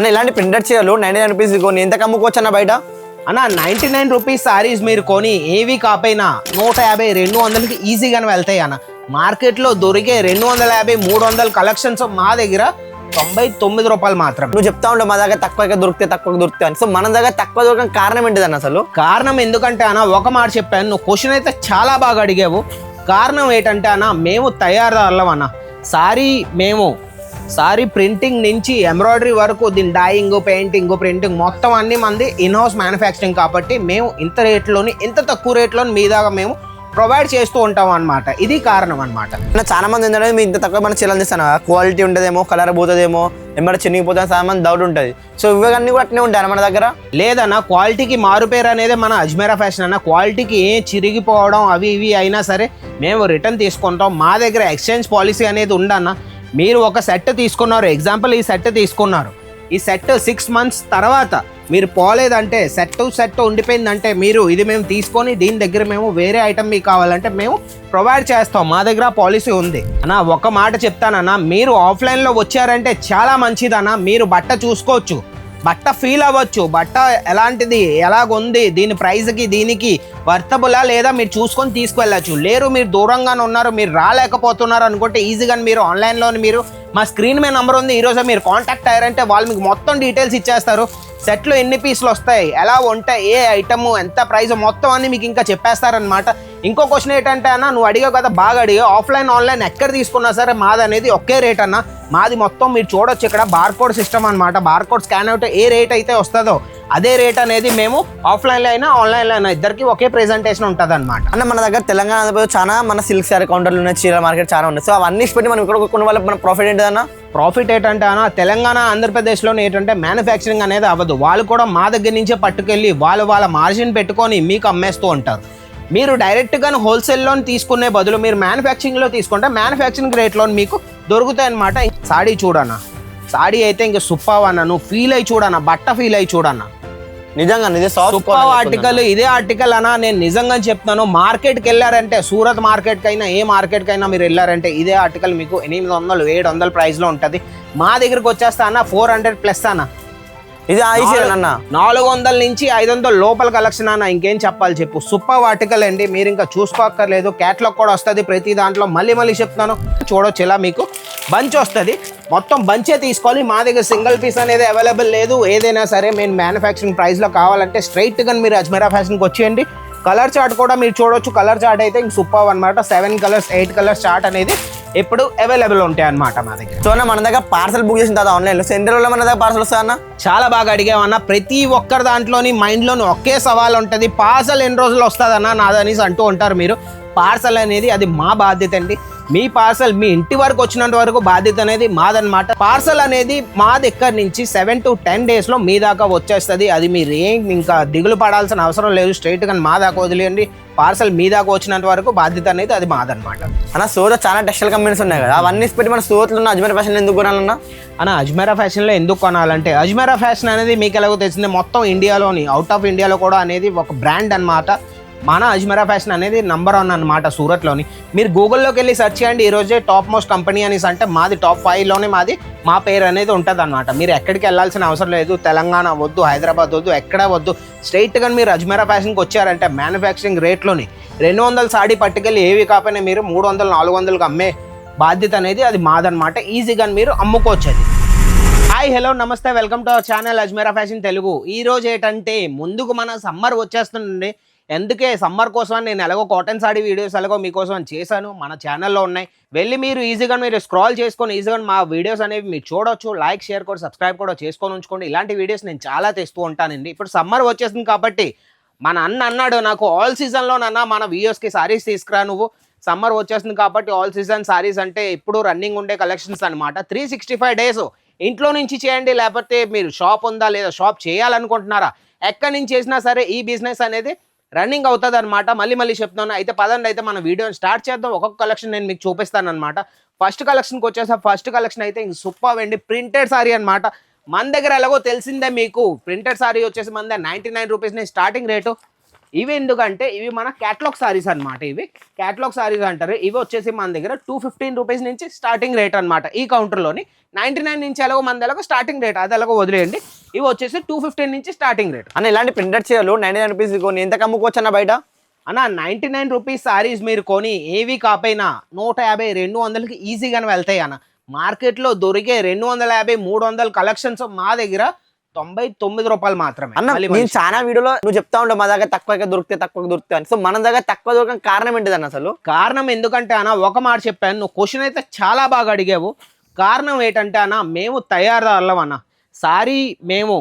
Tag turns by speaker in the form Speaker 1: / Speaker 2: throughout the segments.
Speaker 1: అన్న ఇలాంటి ప్రింటెడ్ చీరలు నైన్టీ నైన్ రూపీస్ కొని ఎంత అమ్ముకోవచ్చు అన్న బయట?
Speaker 2: అన్న నైంటీ నైన్ రూపీస్ సారీస్ మీరు కొని ఏవి కాపైనా నూట యాభై రెండు వందలకి ఈజీగానే వెళ్తాయి అన్న. మార్కెట్లో దొరికే రెండు వందల యాభై మూడు వందల కలెక్షన్స్ మా దగ్గర తొంభై తొమ్మిది రూపాయలు మాత్రం
Speaker 1: నువ్వు చెప్తా ఉంటావు మా దగ్గర తక్కువగా దొరికితే తక్కువ దొరికితే అని. సో మన దగ్గర తక్కువ దొరకడం కారణం ఏంటిదన్న అసలు?
Speaker 2: కారణం ఎందుకంటే అన్న ఒక మాట చెప్పాను. నువ్వు క్వశ్చన్ అయితే చాలా బాగా అడిగావు. కారణం ఏంటంటే అన్న మేము తయారుదారులం అన్న. సారీ మేము సారీ ప్రింటింగ్ నుంచి ఎంబ్రాయిడరీ వరకు దీని డైయింగ్ పెయింటింగ్ ప్రింటింగ్ మొత్తం అన్ని మంది ఇన్ హౌస్ మ్యానుఫ్యాక్చరింగ్ కాబట్టి మేము ఇంత రేట్లోని ఇంత తక్కువ రేట్లోని మీ దాకా మేము ప్రొవైడ్ చేస్తూ ఉంటాం అన్నమాట. ఇది కారణం అన్నమాట.
Speaker 1: అన్న చాలా మంది ఏంటంటే మీ ఇంత తక్కువ మన చీరలు తీస్తాను క్వాలిటీ ఉంటుందేమో కలర్ పోతుందేమో ఎంబడి చినిగిపోతే చాలా మంది డౌట్ ఉంటుంది. సో ఇవన్నీ కూడా అట్నే ఉంటాయి మన దగ్గర?
Speaker 2: లేదన్న క్వాలిటీకి మారుపేరు అనేది మన అజ్మేరా ఫ్యాషన్ అన్న క్వాలిటీకి ఏ చిరిగిపోవడం అవి ఇవి అయినా సరే మేము రిటర్న్ తీసుకుంటాం. మా దగ్గర ఎక్స్చేంజ్ పాలసీ అనేది ఉండన్న మీరు ఒక సెట్ తీసుకున్నారు. ఎగ్జాంపుల్ ఈ సెట్ తీసుకున్నారు. ఈ సెట్ సిక్స్ మంత్స్ తర్వాత మీరు పోలేదంటే సెట్ సెట్ ఉండిపోయిందంటే మీరు ఇది మేము తీసుకొని దీని దగ్గర మేము వేరే ఐటమ్ మీకు కావాలంటే మేము ప్రొవైడ్ చేస్తాం. మా దగ్గర పాలసీ ఉంది. అన్న ఒక మాట చెప్తానన్నా మీరు ఆఫ్లైన్లో వచ్చారంటే చాలా మంచిదన్నా మీరు బట్ట చూసుకోవచ్చు. బట్ట ఫీల్ అవ్వచ్చు. బట్ట ఎలాంటిది? ఎలాగుంది? దీని ప్రైస్కి దీనికి వర్తబులా లేదా మీరు చూసుకొని తీసుకువెళ్ళచ్చు లేరు మీరు దూరంగానే ఉన్నారు మీరు రాలేకపోతున్నారు అనుకుంటే ఈజీగా మీరు ఆన్లైన్లో మీరు మా స్క్రీన్ మీద నెంబర్ ఉంది. ఈరోజు మీరు కాంటాక్ట్ అయ్యారంటే వాళ్ళు మీకు మొత్తం డీటెయిల్స్ ఇచ్చేస్తారు. సెట్లో ఎన్ని పీసులు వస్తాయి? ఎలా ఉంటాయి? ఏ ఐటమ్ ఎంత ప్రైస్ మొత్తం అని మీకు ఇంకా చెప్పేస్తారనమాట ఇంకో క్వశ్చన్ ఏంటంటే అన్న నువ్వు అడిగావు కదా బాగా అడిగావు. ఆఫ్లైన్ ఆన్లైన్ ఎక్కడ తీసుకున్నా సరే మాది అనేది ఒకే రేట్ అన్న. మాది మొత్తం మీరు చూడొచ్చు ఇక్కడ బార్కోడ్ సిస్టమ్ అనమాట బార్కోడ్ స్కాన్ అవుట్ ఏ రేట్ అయితే వస్తుందో అదే రేట్ అనేది మేము ఆఫ్లైన్లో అయినా ఆన్లైన్లో అయినా ఇద్దరికి ఒకే ప్రెజెంటేషన్ ఉంటుంది అనమాట
Speaker 1: అన్న మన దగ్గర తెలంగాణ చాలా మన సిల్క్ శారీ కౌంటర్లు ఉన్నాయి చీరల మార్కెట్ చాలా ఉన్నాయి. సో అవన్నీ పెట్టి మనం ఇక్కడ కొన్న వాళ్ళకి మన ప్రాఫిట్ ఏంటిదన్న?
Speaker 2: ప్రాఫిట్ ఏంటంటే అన్న తెలంగాణ ఆంధ్రప్రదేశ్లోనే ఏంటంటే మ్యానుఫ్యాక్చరింగ్ అనేది అవ్వదు. వాళ్ళు కూడా మా దగ్గర నుంచే పట్టుకెళ్ళి వాళ్ళు వాళ్ళ మార్జిన్ పెట్టుకొని మీకు అమ్మేస్తూ ఉంటారు. మీరు డైరెక్ట్గా హోల్సేల్లో తీసుకునే బదులు మీరు మ్యానుఫ్యాక్చరింగ్లో తీసుకుంటే మ్యానుఫ్యాక్చరింగ్ రేట్లో మీకు దొరుకుతాయి అనమాట సాడీ చూడన్న సాడీ అయితే ఇంక సుప్పావ్ అన్న నువ్వు ఫీల్ అయ్యి చూడన్న బట్ట ఫీల్ అయ్యి చూడన్న
Speaker 1: నిజంగా ఇదే
Speaker 2: సూపర్ ఆర్టికల్ ఇదే ఆర్టికల్ అన్నా నేను నిజంగా చెప్తాను మార్కెట్కి వెళ్ళారంటే సూరత్ మార్కెట్కి అయినా ఏ మార్కెట్కి అయినా మీరు వెళ్ళారంటే ఇదే ఆర్టికల్ మీకు ఎనిమిది వందలు ఏడు వందల ప్రైస్లో ఉంటుంది. మా దగ్గరికి వచ్చేస్తా అన్న ఫోర్ హండ్రెడ్ ప్లస్ అన్న.
Speaker 1: ఇది అన్న
Speaker 2: నాలుగు వందల నుంచి ఐదు వందల లోపల కలెక్షన్ అన్న ఇంకేం చెప్పాలి చెప్పు. సూపర్ ఆర్టికల్ అండి మీరు ఇంకా చూసుకోక్కర్లేదు. క్యాట్లాగ్ కూడా వస్తుంది ప్రతి దాంట్లో. మళ్ళీ మళ్ళీ చెప్తున్నాను. చూడొచ్చు ఇలా మీకు. బంచ్ వస్తుంది. మొత్తం బంచే తీసుకోవాలి. మా దగ్గర సింగిల్ పీస్ అనేది అవైలబుల్ లేదు. ఏదైనా సరే మేము మ్యానుఫ్యాక్చరింగ్ ప్రైస్లో కావాలంటే స్ట్రైట్గా మీరు అజ్మీరా ఫ్యాషన్కి వచ్చేయండి. కలర్ చార్ట్ కూడా మీరు చూడొచ్చు. కలర్ చార్ట్ అయితే ఇంక సూపర్ అనమాట seven colours eight colours chart అనేది ఇప్పుడు అవైలబుల్ ఉంటాయి అన్నమాట మా దగ్గర.
Speaker 1: సో అన్న మన దగ్గర పార్సల్ బుక్ చేసిన తర్వాత ఆన్లైన్లో సెంటర్లో మన దగ్గర పార్సల్ వస్తా అన్న
Speaker 2: చాలా బాగా అడిగామన్న ప్రతి ఒక్కరి దాంట్లోని మైండ్లోని ఒకే సవాల్ ఉంటుంది. పార్సల్ ఎన్ని రోజులు వస్తుందన్న? నాదనేసి అంటూ ఉంటారు మీరు. పార్సల్ అనేది అది మా బాధ్యత అండి. మీ పార్సల్ మీ ఇంటి వరకు వచ్చినంత వరకు బాధ్యత అనేది మాదన్నమాట. పార్సల్ అనేది మా దగ్గర నుంచి సెవెన్ టు టెన్ డేస్లో మీ దాకా వచ్చేస్తుంది. అది మీరు ఏం ఇంకా దిగులు పడాల్సిన అవసరం లేదు. స్ట్రైట్గా మా దాకా వదిలేయండి. పార్సల్ మీ దాకా వచ్చినంత వరకు బాధ్యత అనేది అది మాదన్నమాట.
Speaker 1: అన్న సూరత్ చాలా టెక్స్టైల్ కంపెనీస్ ఉన్నాయి కదా? అవన్నీ పెట్టి మన సూరత్లో ఉన్న అజ్మీర్ ఫ్యాషన్ ఎందుకు కొనాలన్నా?
Speaker 2: అన్న అజ్మేరా ఫ్యాషన్లో ఎందుకు కొనాలంటే అజ్మేరా ఫ్యాషన్ అనేది మీకు ఎలాగో తెలిసిందే మొత్తం ఇండియాలోని అవుట్ ఆఫ్ ఇండియాలో కూడా అనేది ఒక బ్రాండ్ అన్నమాట. మన అజ్మరా ఫ్యాషన్ అనేది నంబర్ వన్ అన్నమాట సూరత్లోని. మీరు గూగుల్లోకి వెళ్ళి సెర్చ్ చేయండి ఈ రోజే టాప్ మోస్ట్ కంపెనీ అనేసి అంటే మాది టాప్ ఫైవ్లోనే మాది మా పేరు అనేది ఉంటుంది అనమాట మీరు ఎక్కడికి వెళ్ళాల్సిన అవసరం లేదు తెలంగాణ వద్దు హైదరాబాద్ వద్దు ఎక్కడ వద్దు. స్ట్రైట్గా మీరు అజ్మరా ఫ్యాషన్కి వచ్చారంటే మ్యానుఫ్యాక్చరింగ్ రేట్లోని రెండు వందల సాడీ పట్టుకెళ్ళి ఏవి కాకపోయినా మీరు మూడు వందలు నాలుగు వందలకు అమ్మే బాధ్యత అనేది అది మాదనమాట ఈజీగా మీరు అమ్ముకోవచ్చు అది hi hello namaste welcome to our channel Ajmera fashion Telugu. ఈ రోజు ఏంటంటే ముందుకు మన సమ్మర్ వచ్చేస్తుందండి. ఎందుకే సమ్మర్ కోసం నేను ఎలాగో కాటన్ సాడీ వీడియోస్ ఎలాగో మీకోసం చేశాను. మన ఛానల్లో ఉన్నాయి. వెళ్ళి మీరు ఈజీగా మీరు స్క్రాల్ చేసుకొని ఈజీగా మా వీడియోస్ అనేవి మీరు చూడొచ్చు. లైక్ షేర్ కూడా సబ్స్క్రైబ్ కూడా చేసుకొని ఉంచుకోండి. ఇలాంటి వీడియోస్ నేను చాలా తెస్తూ ఉంటానండి. ఇప్పుడు సమ్మర్ వచ్చేసింది కాబట్టి మన అన్న అన్నాడు నాకు ఆల్ సీజన్లోనన్నా మన వీడియోస్కి సారీస్ తీసుకురా నువ్వు. సమ్మర్ వచ్చేస్తుంది కాబట్టి ఆల్ సీజన్ సారీస్ అంటే ఇప్పుడు రన్నింగ్ ఉండే కలెక్షన్స్ అనమాట త్రీ సిక్స్టీ ఫైవ్ డేస్ ఇంట్లో నుంచి చేయండి లేకపోతే మీరు షాప్ ఉందా లేదా షాప్ చేయాలనుకుంటున్నారా? ఎక్కడి నుంచి చేసినా సరే ఈ బిజినెస్ అనేది రన్నింగ్ అవుతుంది అనమాట మళ్ళీ మళ్ళీ చెప్తున్నాను అయితే పదండి అయితే మన వీడియోని స్టార్ట్ చేద్దాం. ఒక్కొక్క కలెక్షన్ నేను మీకు చూపిస్తాను అనమాట ఫస్ట్ కలెక్షన్కి వచ్చేసా ఫస్ట్ కలెక్షన్ అయితే ఇంక సూపర్ అండి. ప్రింటెడ్ సారీ అనమాట మన దగ్గర ఎలాగో తెలిసిందే మీకు. ప్రింటెడ్ సారీ వచ్చేసి మన దగ్గర ninety nine rupees starting rate ఇవి ఎందుకంటే ఇవి మన క్యాట్లాగ్ సారీస్ అన్నమాట ఇవి. క్యాట్లాగ్ సారీస్ అంటారు. ఇవి వచ్చేసి మన దగ్గర టూ ఫిఫ్టీన్ రూపీస్ నుంచి స్టార్టింగ్ రేట్ అనమాట ఈ కౌంటర్లోని నైంటీ నైన్ నుంచి ఎలాగో మన ఎలాగో స్టార్టింగ్ రేట్ అది ఎలాగో వదిలేయండి. ఇవి వచ్చేసి టూ ఫిఫ్టీన్ నుంచి స్టార్టింగ్ రేట్
Speaker 1: అన్న ఇలాంటి ప్రింటెడ్ చీరలు నైన్టీ నైన్ రూపీస్ కొని ఎంత కమ్ముకోవచ్చు అన్న బయట?
Speaker 2: అన్న నైంటీ నైన్ రూపీస్ సారీస్ మీరు కొని ఏవి కాపోయినా నూట యాభై రెండు వందలకి ఈజీగానే వెళ్తాయి అన్న. మార్కెట్లో దొరికే రెండు వందల యాభై మూడు వందల కలెక్షన్స్ మా దగ్గర తొంభై తొమ్మిది రూపాయలు మాత్రమే.
Speaker 1: అన్న నేను. చాలా వీడియోలో నువ్వు చెప్తా ఉంటావు మా దగ్గర తక్కువగా దొరికితే తక్కువ దొరికితే అని. సో మన దగ్గర తక్కువ దొరకడం కారణం ఏంటిది అన్న అసలు?
Speaker 2: కారణం ఎందుకంటే అన్న ఒక మాట చెప్పాను నువ్వు క్వశ్చన్ అయితే చాలా బాగా అడిగావు. కారణం ఏంటంటే అన్న మేము తయారుదారులం అన్న. సారీ మేము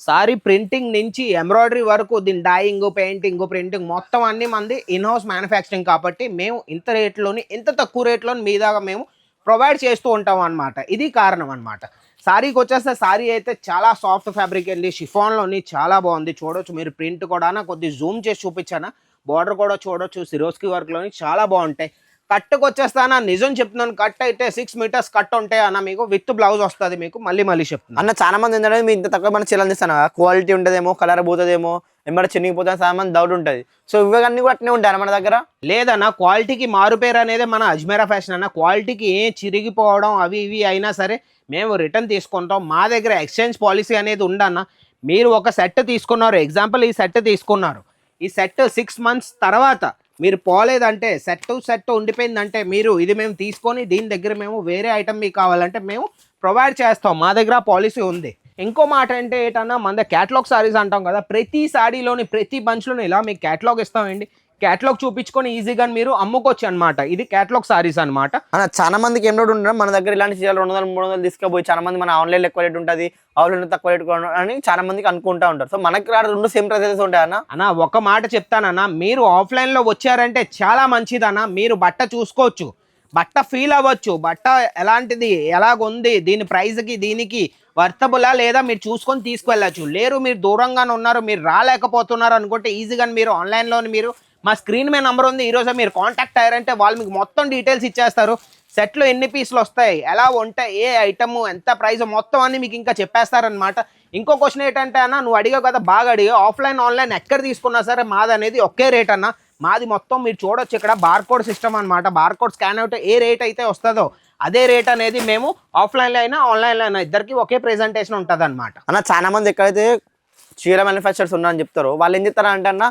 Speaker 2: సారీ ప్రింటింగ్ నుంచి ఎంబ్రాయిడరీ వరకు దీని డైయింగ్ పెయింటింగ్ ప్రింటింగ్ మొత్తం అన్ని మంది ఇన్హౌస్ మ్యానుఫ్యాక్చరింగ్ కాబట్టి మేము ఇంత రేట్లోని ఇంత తక్కువ రేట్లోని మీ దాకా మేము ప్రొవైడ్ చేస్తూ ఉంటాం అనమాట ఇది కారణం అనమాట సారీకి వచ్చేస్తే సారీ అయితే చాలా సాఫ్ట్ ఫ్యాబ్రిక్ అండి. షిఫాన్లోని చాలా బాగుంది. చూడొచ్చు మీరు ప్రింట్ కూడా కొద్ది జూమ్ చేసి చూపించానా? బార్డర్ కూడా చూడొచ్చు. సిరోస్కి వర్క్లోని చాలా బాగుంటాయి. కట్టుకు వచ్చేస్తానా? నిజం చెప్తున్నాను. కట్ అయితే సిక్స్ మీటర్స్ కట్ ఉంటాయి అన్న మీకు. విత్ బ్లౌజ్ వస్తుంది మీకు. మళ్ళీ మళ్ళీ చెప్తున్నాను.
Speaker 1: అన్న చాలా మంది ఏంటంటే మీ ఇంత తక్కువ మన చీరలు అందిస్తాను? క్వాలిటీ ఉంటుందేమో కలర్ పోతుందేమో ఎంబడి చినిగిపోతే చాలా మంది డౌట్ ఉంటుంది. సో ఇవన్నీ కూడా అట్నే ఉంటాయి మన దగ్గర?
Speaker 2: లేదన్న క్వాలిటీకి మారుపేరు అనేది మన అజ్మేరా ఫ్యాషన్ అన్న. క్వాలిటీకి ఏ చిరిగిపోవడం అవి ఇవి అయినా సరే మేము రిటర్న్ తీసుకుంటాం. మా దగ్గర ఎక్స్చేంజ్ పాలసీ అనేది ఉండన్న మీరు ఒక సెట్ తీసుకున్నారు. ఎగ్జాంపుల్ ఈ సెట్ తీసుకున్నారు. ఈ సెట్ సిక్స్ మంత్స్ తర్వాత మీరు పోలేదంటే సెట్ సెట్ ఉండిపోయిందంటే మీరు ఇది మేము తీసుకొని దీని దగ్గర మేము వేరే ఐటమ్ మీకు కావాలంటే మేము ప్రొవైడ్ చేస్తాం. మా దగ్గర పాలసీ ఉంది. ఇంకో మాట అంటే ఏంటన్నా మన క్యాటలాగ్ సారీస్ అంటాం కదా ప్రతి సారీలోని ప్రతి బంచ్లోని ఇలా మీకు క్యాటలాగ్ ఇస్తామండి క్యాటలాగ్ చూపించుకొని ఈజీగా మీరు అమ్ముకోవచ్చు అనమాట ఇది క్యాటలాగ్ సారీస్ అన్నమాట.
Speaker 1: అన్న చాలా మందికి ఏం డౌట్ ఉండడం మన దగ్గర ఇలాంటి చీరలు రెండు వందలు మూడు వందలు తీసుకుపోయి చాలా మంది మన ఆన్లైన్ ఎక్కువ రేట్ ఉంటుంది ఆన్లైన్ తక్కువ రేట్ అని చాలా మందికి అనుకుంటా ఉంటారు. సో మనకి రాడు రెండు సేమ్ ప్రైసెస్ ఉంటాయి అన్న.
Speaker 2: ఒక మాట చెప్తానన్నా. మీరు ఆఫ్లైన్లో వచ్చారంటే చాలా మంచిదన్న. మీరు బట్ట చూసుకోవచ్చు. బట్ట ఫీల్ అవ్వచ్చు. బట్ట ఎలాంటిది ఎలాగుంది దీని ప్రైస్కి దీనికి వర్తబులా లేదా మీరు చూసుకొని తీసుకువెళ్ళచ్చు. లేరు మీరు దూరంగానే ఉన్నారు మీరు రాలేకపోతున్నారు అనుకుంటే ఈజీగా మీరు ఆన్లైన్లోని మీరు మా స్క్రీన్ మీద నెంబర్ ఉంది. ఈరోజు మీరు కాంటాక్ట్ అయ్యారంటే వాళ్ళు మీకు మొత్తం డీటెయిల్స్ ఇచ్చేస్తారు. సెట్లో ఎన్ని పీసులు వస్తాయి? ఎలా ఉంటాయి ఏ ఐటమ్ ఎంత ప్రైస్ మొత్తం అన్ని మీకు ఇంకా చెప్పేస్తారనమాట ఇంకో క్వశ్చన్ ఏంటంటే అన్న నువ్వు అడిగావు కదా బాగా అడిగావు. ఆఫ్లైన్ ఆన్లైన్ ఎక్కడ తీసుకున్నా సరే మాది అనేది ఒకే రేట్ అన్న. మాది మొత్తం మీరు చూడొచ్చు ఇక్కడ. బార్కోడ్ సిస్టమ్ అనమాట బార్కోడ్ స్కాన్ అవుట్ ఏ రేట్ అయితే వస్తుందో అదే రేట్ అనేది మేము ఆఫ్లైన్లో అయినా ఆన్లైన్లో అయినా ఇద్దరికి ఒకే ప్రెజెంటేషన్ ఉంటుంది అనమాట
Speaker 1: అన్న చాలా మంది ఎక్కడైతే చీర మ్యానుఫ్యాక్చర్స్ ఉన్నారని చెప్తారు వాళ్ళు ఏం చెప్తారు అంటే అన్న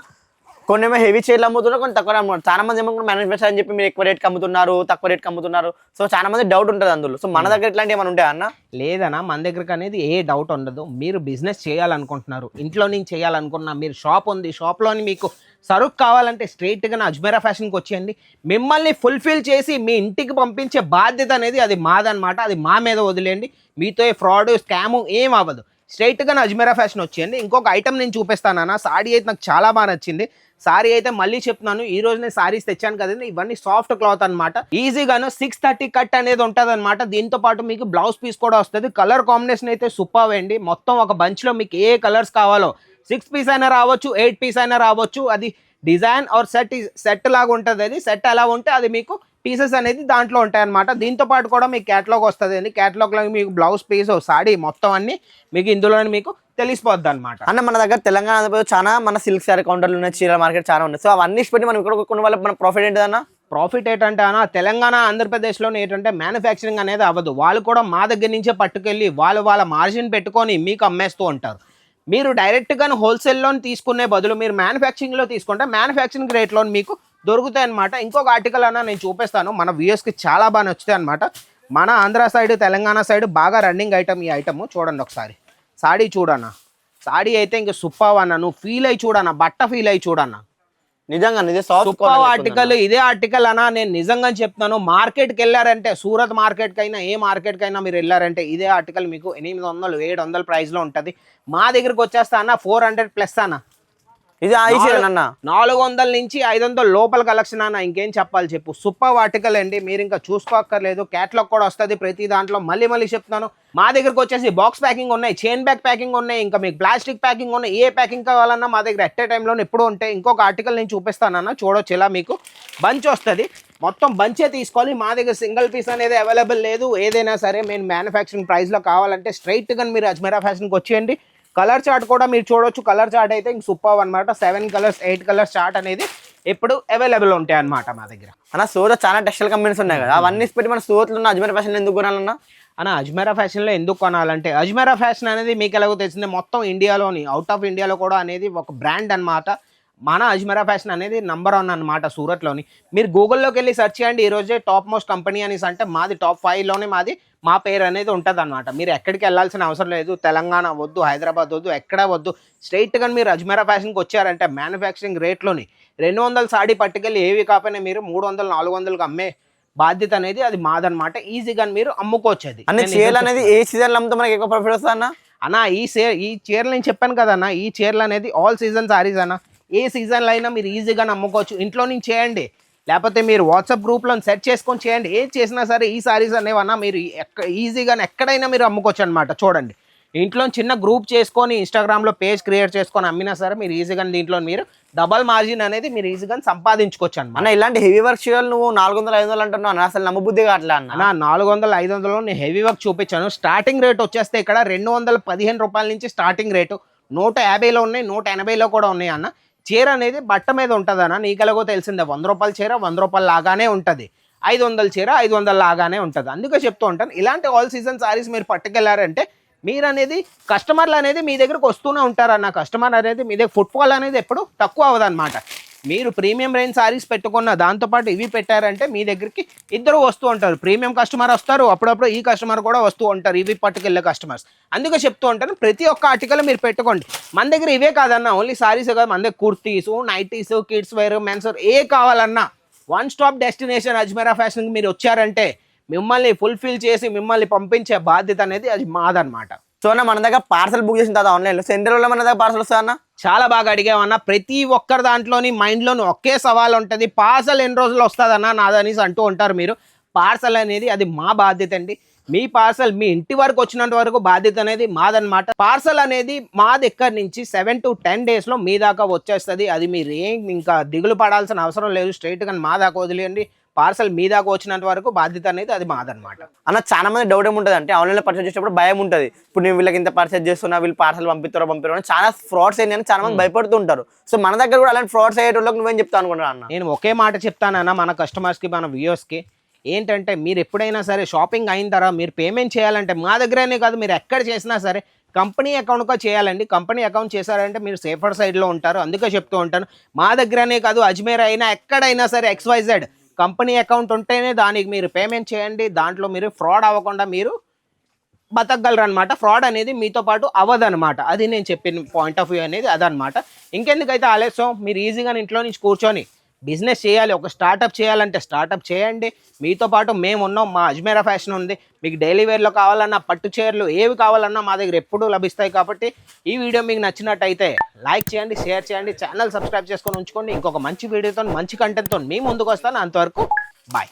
Speaker 1: కొన్ని ఏమో హెవీ చీరలు అమ్ముతున్నారు కొన్ని తక్కువ అమ్ముతున్నారు. చాలా మంది ఏమో మ్యానుఫ్యాక్చర్ అని చెప్పి మీరు ఎక్కువ రేట్కి అమ్ముతున్నారు తక్కువ రేట్కి అమ్ముతున్నారు. సో చాలా మంది డౌట్ ఉంటుంది అందులో. సో మన దగ్గర ఇట్లాంటి ఏమైనా ఉంటాయా అన్న?
Speaker 2: లేదన్నా మన దగ్గరకు అనేది ఏ డౌట్ ఉండదు. మీరు బిజినెస్ చేయాలనుకుంటున్నారు ఇంట్లో నుంచి చేయాలనుకున్నా మీరు షాప్ ఉంది షాప్లోని మీకు సరుకు కావాలంటే స్ట్రైట్గా అజ్మేరా ఫ్యాషన్కి వచ్చేయండి. మిమ్మల్ని ఫుల్ఫిల్ చేసి మీ ఇంటికి పంపించే బాధ్యత అనేది అది మాదనమాట అది మా మీద వదిలేయండి. మీతో ఫ్రాడ్ స్కాము ఏం అవ్వదు. స్ట్రైట్గా అజ్మీరా ఫ్యాషన్ వచ్చేయండి ఇంకొక ఐటమ్ నేను చూపిస్తానన్న సారీ అయితే నాకు చాలా బాగా నచ్చింది. సారీ అయితే మళ్ళీ చెప్తున్నాను. ఈ రోజు నేను సారీస్ తెచ్చాను కదండి. ఇవన్నీ సాఫ్ట్ క్లాత్ అనమాట ఈజీగాను సిక్స్ థర్టీ కట్ అనేది ఉంటుంది అనమాట దీంతో పాటు మీకు బ్లౌజ్ పీస్ కూడా వస్తుంది. కలర్ కాంబినేషన్ అయితే సూపర్ అండి. మొత్తం ఒక బంచ్లో మీకు ఏ కలర్స్ కావాలో. సిక్స్ పీస్ అయినా రావచ్చు ఎయిట్ పీస్ అయినా రావచ్చు. అది డిజైన్ ఆర్ సెట్ సెట్ లాగా ఉంటుంది. అది సెట్ ఎలా ఉంటే అది మీకు పీసెస్ అనేది దాంట్లో ఉంటాయి అనమాట దీంతో పాటు కూడా మీకు క్యాటలాగ్ వస్తుంది. అండి క్యాటలాగ్లో మీకు బ్లౌజ్ పీస్ సాడీ మొత్తం అన్ని మీకు ఇందులోనే మీకు తెలిసిపోద్ది అనమాట
Speaker 1: అన్న మన దగ్గర తెలంగాణ ఆంధ్రప్రదేశ్ చాలా మన సిల్క్ శారీ కౌంటర్లు ఉన్నాయి. చీరల మార్కెట్ చాలా ఉన్నాయి. సో అవన్నీ పెట్టి మనం ఇక్కడ కొన్న వాళ్ళ మన ప్రాఫిట్ ఏంటిదన్న?
Speaker 2: ప్రాఫిట్ ఏంటంటే అన్న తెలంగాణ ఆంధ్రప్రదేశ్లోనే ఏంటంటే మ్యానుఫ్యాక్చరింగ్ అనేది అవ్వదు. వాళ్ళు కూడా మా దగ్గర నుంచే పట్టుకెళ్ళి వాళ్ళు వాళ్ళ మార్జిన్ పెట్టుకొని మీకు అమ్మేస్తూ ఉంటారు. మీరు డైరెక్ట్గా హోల్సేల్లో తీసుకునే బదులు మీరు మ్యానుఫ్యాక్చరింగ్లో తీసుకుంటే మ్యానుఫ్యాక్చరింగ్ రేట్లో మీకు దొరుకుతాయి అనమాట ఇంకొక ఆర్టికల్ అన్న నేను చూపిస్తాను. మన వ్యూయర్స్కి చాలా బాగా నచ్చుతాయి అనమాట మన ఆంధ్ర సైడ్ తెలంగాణ సైడ్ బాగా రన్నింగ్ ఐటమ్ ఈ ఐటమ్ చూడండి ఒకసారి. సాడీ చూడన్న. సాడీ అయితే ఇంక సూపర్ అన్న. నువ్వు ఫీల్ అయ్యి చూడన్న. బట్ట ఫీల్ అయ్యి చూడన్న.
Speaker 1: నిజంగా
Speaker 2: సూపర్ ఆర్టికల్ ఇదే ఆర్టికల్ అన్నా నేను నిజంగా చెప్తున్నాను మార్కెట్కి వెళ్ళారంటే సూరత్ మార్కెట్కి అయినా ఏ మార్కెట్కి అయినా మీరు వెళ్ళారంటే ఇదే ఆర్టికల్ మీకు ఎనిమిది వందలు ఏడు వందల ప్రైస్లో ఉంటుంది. మా దగ్గరికి వచ్చేస్తా అన్న ఫోర్ హండ్రెడ్ ప్లస్ అన్న.
Speaker 1: ఇది అన్న
Speaker 2: నాలుగు వందల నుంచి ఐదు వందల లోపల కలెక్షన్ అన్న ఇంకేం చెప్పాలి చెప్పు. సూపర్ ఆర్టికల్ అండి మీరు ఇంకా చూసుకోక్కర్లేదు. క్యాట్లాగ్ కూడా వస్తుంది ప్రతి దాంట్లో. మళ్ళీ మళ్ళీ చెప్తున్నాను. మా దగ్గరకు వచ్చేసి బాక్స్ ప్యాకింగ్ ఉన్నాయి చైన్ బ్యాగ్ ప్యాకింగ్ ఉన్నాయి ఇంకా మీకు ప్లాస్టిక్ ప్యాకింగ్ ఉన్నాయి. ఏ ప్యాకింగ్ కావాలన్నా మా దగ్గర ఎట్ ఏ టైంలో ఎప్పుడు ఉంటాయి. ఇంకొక ఆర్టికల్ నేను చూపిస్తానన్న చూడొచ్చు ఇలా మీకు. బంచ్ వస్తుంది. మొత్తం బంచే తీసుకోవాలి. మా దగ్గర సింగిల్ పీస్ అనేది అవైలబుల్ లేదు. ఏదైనా సరే మేము మ్యానుఫ్యాక్చరింగ్ ప్రైస్లో కావాలంటే స్ట్రైట్గా మీరు అజ్మీరా ఫ్యాషన్కి వచ్చేయండి. కలర్ చార్ట్ కూడా మీరు చూడొచ్చు. కలర్ చార్ట్ అయితే ఇంక సూపర్ అనమాట seven colours eight colours chart అనేది ఎప్పుడు అవైలబుల్ ఉంటాయి అన్నమాట మా దగ్గర.
Speaker 1: అన్న సూరత్ చాలా టెక్స్టైల్ కంపెనీస్ ఉన్నాయి కదా. అవన్నీ పెట్టి మన సూరత్లో ఉన్న అజ్మీర్ ఫ్యాషన్ ఎందుకు కొనాలన్నా?
Speaker 2: అన్న అజ్మేరా ఫ్యాషన్లో ఎందుకు కొనాలంటే అజ్మేరా ఫ్యాషన్ అనేది మీకు ఎలాగో తెలిసిందే మొత్తం ఇండియాలోని అవుట్ ఆఫ్ ఇండియాలో కూడా అనేది ఒక బ్రాండ్ అన్నమాట. మన అజ్మేరా ఫ్యాషన్ అనేది నంబర్ వన్ అన్నమాట సూరత్లోని మీరు గూగుల్లోకి వెళ్ళి సెర్చ్ చేయండి ఈ రోజే టాప్ మోస్ట్ కంపెనీ అనేసి అంటే మాది టాప్ ఫైవ్లోనే మాది మా పేరు అనేది ఉంటుంది అనమాట మీరు ఎక్కడికి వెళ్ళాల్సిన అవసరం లేదు తెలంగాణ వద్దు హైదరాబాద్ వద్దు ఎక్కడ వద్దు. స్ట్రైట్గా మీరు అజ్మేరా ఫ్యాషన్కి వచ్చారంటే మ్యానుఫ్యాక్చరింగ్ రేట్లోని రెండు వందల సాడీ పట్టుకెళ్ళి ఏవి కాకపోయినా మీరు మూడు వందలు నాలుగు వందలకు అమ్మే బాధ్యత అనేది అది మాదనమాట ఈజీగా మీరు అమ్ముకోవచ్చు అది
Speaker 1: అన్ని చీరలు అనేది ఏ సీజన్లో అమ్మితే మనకి ఎక్కువ ప్రాఫిట్ వస్తుంది అన్న?
Speaker 2: అన్న ఈ సే ఈ చీరలు నేను చెప్పాను కదా అన్న ఈ చీరలు అనేది ఆల్ సీజన్ సారీస్ అన్న. ఏ సీజన్లో అయినా మీరు ఈజీగా నమ్ముకోవచ్చు. ఇంట్లో నుంచి చేయండి. లేకపోతే మీరు వాట్సాప్ గ్రూప్లో సెట్ చేసుకొని చేయండి. ఏది చేసినా సరే ఈ సారీస్ అనేవన్నా మీరు ఎక్క ఈజీగా ఎక్కడైనా మీరు అమ్ముకోవచ్చు అనమాట చూడండి. ఇంట్లో చిన్న గ్రూప్ చేసుకొని ఇన్స్టాగ్రామ్లో పేజ్ క్రియేట్ చేసుకొని అమ్మినా సరే మీరు ఈజీగా దీంట్లో మీరు డబల్ మార్జిన్ అనేది మీరు ఈజీగా సంపాదించుకోవచ్చు అనమాట
Speaker 1: అన్న ఇలాంటి హెవీ వర్క్ చీరలు నువ్వు నాలుగు వందలు ఐదు వందలు అంటున్నావు అన్న. అసలు నమ్మబుద్ధి కావట్లే అన్న.
Speaker 2: అన్న నాలుగు వందల ఐదు వందలు నేను హెవీ వర్క్ చూపించాను. స్టార్టింగ్ రేట్ వచ్చేస్తే ఇక్కడ రెండు వందల పదిహేను రూపాయల నుంచి స్టార్టింగ్ రేటు నూట యాభైలో ఉన్నాయి నూట ఎనభైలో కూడా ఉన్నాయి అన్న. చీర అనేది బట్ట మీద ఉంటుందనా నీకెలాగో తెలిసిందే. వంద రూపాయల చీర వంద రూపాయల లాగానే ఉంటుంది. ఐదు వందల చీర ఐదు వందల లాగానే ఉంటుంది. అందుకే చెప్తూ ఉంటాను ఇలాంటి ఆల్ సీజన్ సారీస్ మీరు పట్టుకెళ్ళారంటే మీరు అనేది కస్టమర్లు అనేది మీ దగ్గరకు వస్తూనే ఉంటారన్న. కస్టమర్ అనేది మీ దగ్గర ఫుట్ఫాల్ అనేది ఎప్పుడు తక్కువ అవ్వదన్నమాట. మీరు ప్రీమియం రేంజ్ సారీస్ పెట్టుకున్న దాంతోపాటు ఇవి పెట్టారంటే మీ దగ్గరికి ఇద్దరు వస్తూ ఉంటారు. ప్రీమియం కస్టమర్ వస్తారు అప్పుడప్పుడు ఈ కస్టమర్ కూడా వస్తూ ఉంటారు ఇవి పట్టుకెళ్ళే కస్టమర్స్. అందుకే చెప్తూ ఉంటాను ప్రతి ఒక్క ఆర్టికల్ మీరు పెట్టుకోండి. మన దగ్గర ఇవే కాదన్నా ఓన్లీ సారీస్ కాదు మన దగ్గర kurtis nighties kids wear men's ఏ కావాలన్నా వన్ స్టాప్ డెస్టినేషన్ అజ్మేరా ఫ్యాషన్కి మీరు వచ్చారంటే మిమ్మల్ని ఫుల్ఫిల్ చేసి మిమ్మల్ని పంపించే బాధ్యత అనేది అది మాదనమాట
Speaker 1: సో అన్న మన దగ్గర పార్సల్ బుక్ చేసిన తర్వాత ఆన్లైన్లో సెంటర్లో మన దగ్గర పార్సల్ వస్తా అన్న?
Speaker 2: చాలా బాగా అడిగామన్నా ప్రతి ఒక్కరి దాంట్లోని మైండ్లోని ఒకే సవాల్ ఉంటుంది పార్సల్ ఎన్ని రోజులు వస్తుందన్నా నాదనేసి అంటూ ఉంటారు మీరు. పార్సల్ అనేది అది మా బాధ్యత అండి. మీ పార్సల్ మీ ఇంటి వరకు వచ్చినంత వరకు బాధ్యత అనేది మాదనమాట పార్సల్ అనేది మా దగ్గర నుంచి సెవెన్ టు టెన్ డేస్లో మీ దాకా వచ్చేస్తుంది. అది మీరు ఏం ఇంకా దిగులు పడాల్సిన అవసరం లేదు. స్ట్రైట్గా మా దాకా వదిలేయండి. పార్సల్ మీ దాకా వచ్చినంత వరకు బాధ్యత అనేది అది మాదనమాట
Speaker 1: అన్న చాలా మంది డౌట్ ఏముంటుంది అంటే ఆన్లైన్లో పర్చేస్ చేసేటప్పుడు భయం ఉంటుంది. ఇప్పుడు నేను వీళ్ళకి ఇంత పర్చేస్ చేస్తున్నా వీళ్ళు పార్సల్ పంపిస్తారో పంపిస్తారో చాలా ఫ్రాడ్స్ ఏంటి అని చాలా మంది భయపడుతూ ఉంటారు సో మన దగ్గర కూడా అలాంటి ఫ్రాడ్స్ అయ్యేటోళ్ళకి నువ్వేం చెప్తాను అనుకుంటున్నా అన్న?
Speaker 2: నేను ఒకే మాట చెప్తానన్న మన కస్టమర్స్కి మన వ్యూయర్స్కి ఏంటంటే మీరు ఎప్పుడైనా సరే షాపింగ్ అయిన తర్వాత మీరు పేమెంట్ చేయాలంటే మా దగ్గరనే కాదు మీరు ఎక్కడ చేసినా సరే కంపెనీ అకౌంట్గా చేయాలండి. కంపెనీ అకౌంట్ చేశారంటే మీరు సేఫర్ సైడ్లో ఉంటారు. అందుకే చెప్తూ ఉంటాను మా దగ్గరనే కాదు అజ్మీర్ అయినా ఎక్కడైనా సరే ఎక్స్వైజెడ్ కంపెనీ అకౌంట్ ఉంటేనే దానికి మీరు పేమెంట్ చేయండి దాంట్లో మీరు ఫ్రాడ్ అవ్వకుండా మీరు బతకగలరు అనమాట ఫ్రాడ్ అనేది మీతో పాటు అవ్వదనమాట అది నేను చెప్పిన పాయింట్ ఆఫ్ వ్యూ అనేది అదనమాట ఇంకెందుకైతే ఆలస్యం? మీరు ఈజీగా ఇంట్లో నుంచి కూర్చొని బిజినెస్ చేయాలి ఒక స్టార్టప్ చేయాలంటే స్టార్టప్ చేయండి. మీతో పాటు మేము ఉన్నాం మా అజ్మేరా ఫ్యాషన్ ఉంది. మీకు డైలీ వేర్లో కావాలన్నా పట్టు చీరలు ఏవి కావాలన్నా మా దగ్గర ఎప్పుడూ లభిస్తాయి కాబట్టి ఈ వీడియో మీకు నచ్చినట్టయితే లైక్ చేయండి షేర్ చేయండి ఛానల్ సబ్స్క్రైబ్ చేసుకొని ఉంచుకోండి. ఇంకొక మంచి వీడియోతో మంచి కంటెంట్తో మీ ముందుకు వస్తాను. అంతవరకు బాయ్.